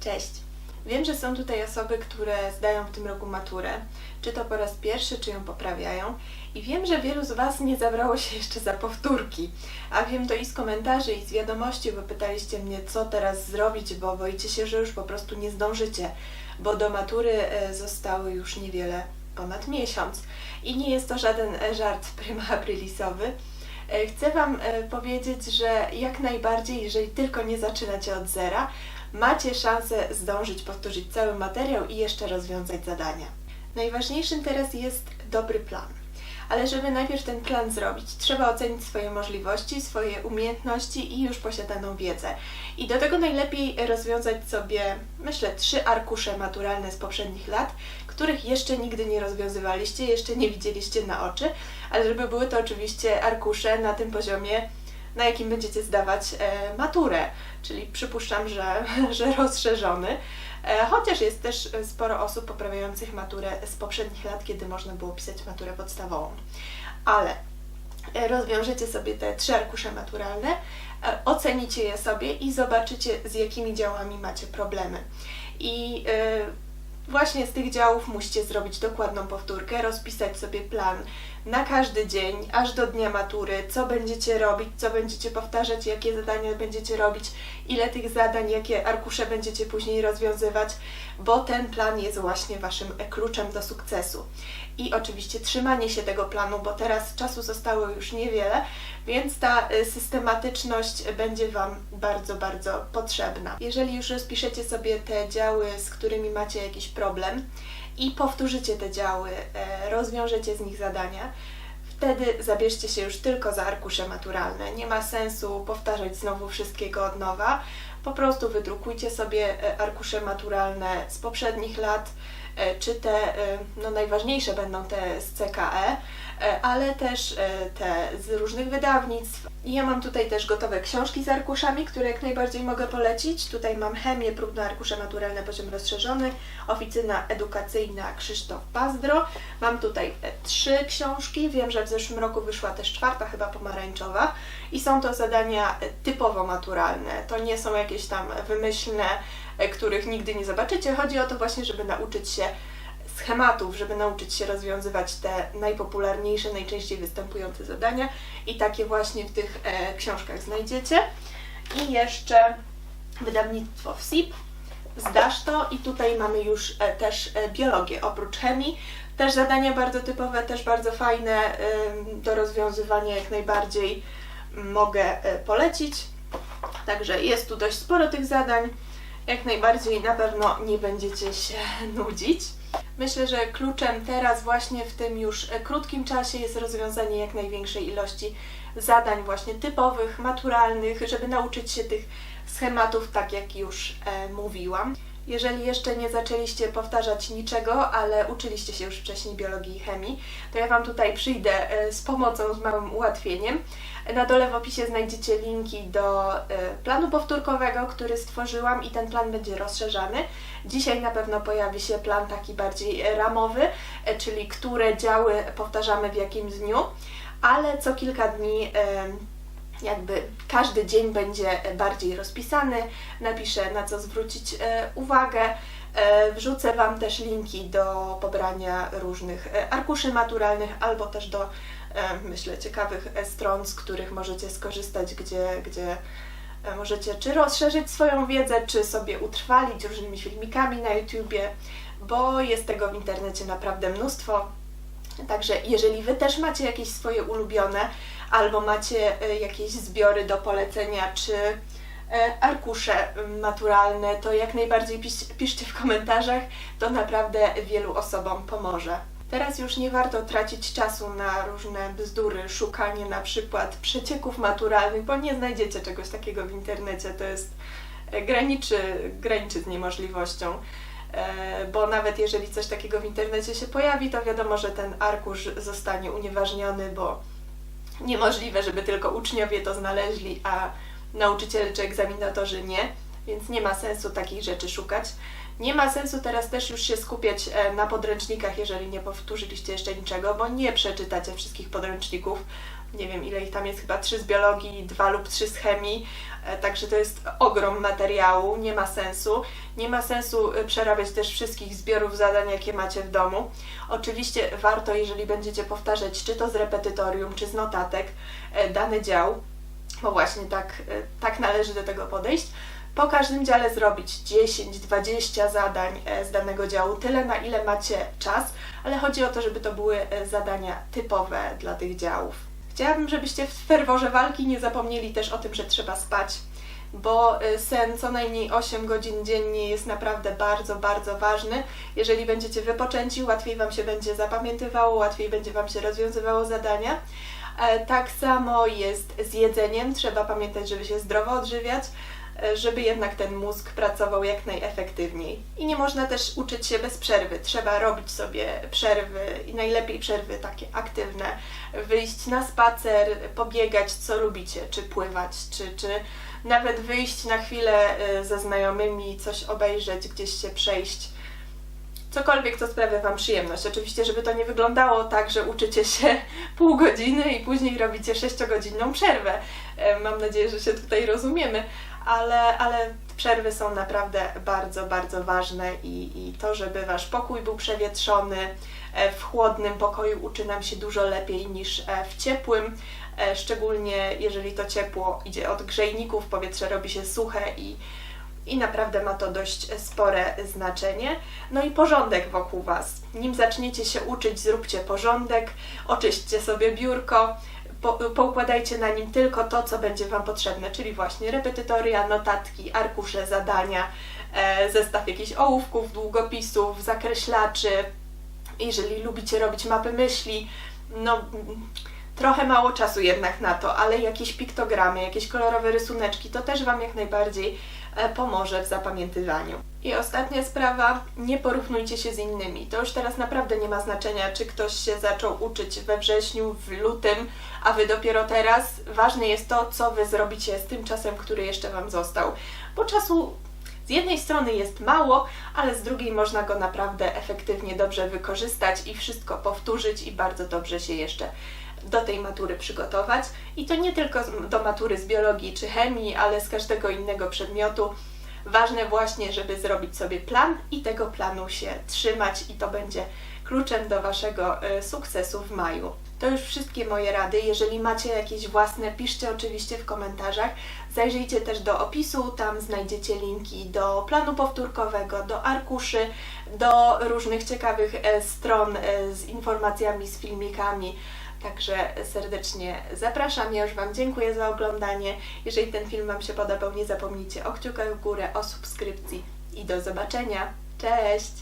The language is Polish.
Cześć. Wiem, że są tutaj osoby, które zdają w tym roku maturę, czy to po raz pierwszy, czy ją poprawiają. I wiem, że wielu z Was nie zabrało się jeszcze za powtórki. A wiem to i z komentarzy, i z wiadomości, bo pytaliście mnie, co teraz zrobić, bo boicie się, że już po prostu nie zdążycie, bo do matury e, zostały już niewiele ponad miesiąc. I nie jest to żaden e, żart prima aprilisowy. E, Chcę Wam powiedzieć, że jak najbardziej, jeżeli tylko nie zaczynacie od zera, macie szansę zdążyć powtórzyć cały materiał i jeszcze rozwiązać zadania. Najważniejszym teraz jest dobry plan. Ale żeby najpierw ten plan zrobić, trzeba ocenić swoje możliwości, swoje umiejętności i już posiadaną wiedzę. I do tego najlepiej rozwiązać sobie, myślę, trzy arkusze maturalne z poprzednich lat, których jeszcze nigdy nie rozwiązywaliście, jeszcze nie widzieliście na oczy, ale żeby były to oczywiście arkusze na tym poziomie, na jakim będziecie zdawać e, maturę, czyli przypuszczam, że, że rozszerzony. E, chociaż jest też sporo osób poprawiających maturę z poprzednich lat, kiedy można było pisać maturę podstawową. Ale e, rozwiążecie sobie te trzy arkusze maturalne, ocenicie je sobie i zobaczycie, z jakimi działami macie problemy. I właśnie z tych działów musicie zrobić dokładną powtórkę, rozpisać sobie plan na każdy dzień, aż do dnia matury, co będziecie robić, co będziecie powtarzać, jakie zadania będziecie robić, ile tych zadań, jakie arkusze będziecie później rozwiązywać, bo ten plan jest właśnie Waszym kluczem do sukcesu. I oczywiście trzymanie się tego planu, bo teraz czasu zostało już niewiele, więc ta e, systematyczność będzie Wam bardzo, bardzo potrzebna. Jeżeli już rozpiszecie sobie te działy, z którymi macie jakiś problem i powtórzycie te działy, e, rozwiążecie z nich zadania, wtedy zabierzcie się już tylko za arkusze maturalne. Nie ma sensu powtarzać znowu wszystkiego od nowa. Po prostu wydrukujcie sobie e, arkusze maturalne z poprzednich lat, czy te e, no, najważniejsze będą te z CKE, e, ale też e, te z różnych wydawnictw. Ja mam tutaj też gotowe książki z arkuszami, które jak najbardziej mogę polecić. Tutaj mam chemię, próbne arkusze maturalne, poziom rozszerzony, oficyna edukacyjna Krzysztof Pazdro. Mam tutaj e, trzy książki, wiem, że w zeszłym roku wyszła też czwarta, chyba pomarańczowa. I są to zadania e, typowo maturalne. To nie są jakieś tam wymyślne, e, których nigdy nie zobaczycie. Chodzi o to właśnie, żeby nauczyć się schematów, żeby nauczyć się rozwiązywać te najpopularniejsze, najczęściej występujące zadania i takie właśnie w tych e, książkach znajdziecie. I jeszcze wydawnictwo WSIP, zdasz to i tutaj mamy już e, też e, biologię oprócz chemii. Też zadania bardzo typowe, też bardzo fajne ym, do rozwiązywania jak najbardziej mogę e, polecić. Także jest tu dość sporo tych zadań. Jak najbardziej na pewno nie będziecie się nudzić. Myślę, że kluczem teraz właśnie w tym już krótkim czasie jest rozwiązanie jak największej ilości zadań właśnie typowych, maturalnych, żeby nauczyć się tych schematów, tak jak już e, mówiłam. Jeżeli jeszcze nie zaczęliście powtarzać niczego, ale uczyliście się już wcześniej biologii i chemii, to ja Wam tutaj przyjdę e, z pomocą, z małym ułatwieniem. Na dole w opisie znajdziecie linki do e, planu powtórkowego, który stworzyłam i ten plan będzie rozszerzany. Dzisiaj na pewno pojawi się plan taki bardziej ramowy, e, czyli które działy powtarzamy w jakim dniu, ale co kilka dni jakby każdy dzień będzie bardziej rozpisany, napiszę na co zwrócić e, uwagę. E, Wrzucę Wam też linki do pobrania różnych e, arkuszy maturalnych albo też do, e, myślę, ciekawych e, stron, z których możecie skorzystać, gdzie, gdzie e, możecie czy rozszerzyć swoją wiedzę, czy sobie utrwalić różnymi filmikami na YouTubie, bo jest tego w internecie naprawdę mnóstwo. Także jeżeli Wy też macie jakieś swoje ulubione, albo macie e, jakieś zbiory do polecenia, czy e, arkusze maturalne, to jak najbardziej pisz, piszcie w komentarzach, to naprawdę wielu osobom pomoże. Teraz już nie warto tracić czasu na różne bzdury, szukanie na przykład przecieków maturalnych, bo nie znajdziecie czegoś takiego w internecie, to jest e, graniczy, graniczy z niemożliwością. Bo nawet jeżeli coś takiego w internecie się pojawi, to wiadomo, że ten arkusz zostanie unieważniony, bo niemożliwe, żeby tylko uczniowie to znaleźli, a nauczyciele czy egzaminatorzy nie, więc nie ma sensu takich rzeczy szukać. Nie ma sensu teraz też już się skupiać e, na podręcznikach, jeżeli nie powtórzyliście jeszcze niczego, bo nie przeczytacie wszystkich podręczników, Nie wiem ile ich tam jest, chyba trzy z biologii, dwa lub trzy z chemii. E, Także to jest ogrom materiału, nie ma sensu. Nie ma sensu y, przerabiać też wszystkich zbiorów zadań, jakie macie w domu. Oczywiście warto, jeżeli będziecie powtarzać, czy to z repetytorium, czy z notatek, e, dany dział, bo właśnie tak, e, tak należy do tego podejść. Po każdym dziale zrobić 10-20 zadań e, z danego działu, tyle na ile macie czas, ale chodzi o to, żeby to były e, zadania typowe dla tych działów. Chciałabym, żebyście w ferworze walki nie zapomnieli też o tym, że trzeba spać, bo e, sen co najmniej 8 godzin dziennie jest naprawdę bardzo, bardzo ważny. Jeżeli będziecie wypoczęci, łatwiej Wam się będzie zapamiętywało, łatwiej będzie Wam się rozwiązywało zadania. E, Tak samo jest z jedzeniem. Trzeba pamiętać, żeby się zdrowo odżywiać, żeby jednak ten mózg pracował jak najefektywniej. I nie można też uczyć się bez przerwy. Trzeba robić sobie przerwy i najlepiej przerwy takie aktywne. Wyjść na spacer, pobiegać, co lubicie, czy pływać, czy, czy nawet wyjść na chwilę e, ze znajomymi, coś obejrzeć, gdzieś się przejść cokolwiek, co sprawia Wam przyjemność. Oczywiście, żeby to nie wyglądało tak, że uczycie się pół godziny i później robicie sześciogodzinną przerwę. E, Mam nadzieję, że się tutaj rozumiemy, ale, ale przerwy są naprawdę bardzo, bardzo ważne i, i to, żeby Wasz pokój był przewietrzony, e, w chłodnym pokoju uczy nam się dużo lepiej niż e, w ciepłym, e, szczególnie jeżeli to ciepło idzie od grzejników, powietrze robi się suche i i naprawdę ma to dość spore znaczenie. No i porządek wokół Was. Nim zaczniecie się uczyć, zróbcie porządek, oczyśćcie sobie biurko, po, poukładajcie na nim tylko to, co będzie Wam potrzebne, czyli właśnie repetytoria, notatki, arkusze, zadania, e, zestaw jakichś ołówków, długopisów, zakreślaczy. Jeżeli lubicie robić mapy myśli, no trochę mało czasu jednak na to, ale jakieś piktogramy, jakieś kolorowe rysuneczki, to też Wam jak najbardziej pomoże w zapamiętywaniu. I ostatnia sprawa, nie porównujcie się z innymi. To już teraz naprawdę nie ma znaczenia, czy ktoś się zaczął uczyć we wrześniu, w lutym, a Wy dopiero teraz. Ważne jest to, co Wy zrobicie z tym czasem, który jeszcze Wam został. Bo czasu z jednej strony jest mało, ale z drugiej można go naprawdę efektywnie dobrze wykorzystać i wszystko powtórzyć i bardzo dobrze się jeszcze do tej matury przygotować. I to nie tylko do matury z biologii czy chemii, ale z każdego innego przedmiotu. Ważne właśnie, żeby zrobić sobie plan i tego planu się trzymać i to będzie kluczem do Waszego e, sukcesu w maju. To już wszystkie moje rady. Jeżeli macie jakieś własne, piszcie oczywiście w komentarzach. Zajrzyjcie też do opisu, tam znajdziecie linki do planu powtórkowego, do arkuszy, do różnych ciekawych e, stron e, z informacjami, z filmikami. Także serdecznie zapraszam. Ja już Wam dziękuję za oglądanie. Jeżeli ten film Wam się podobał, nie zapomnijcie o kciukach w górę, o subskrypcji i do zobaczenia. Cześć!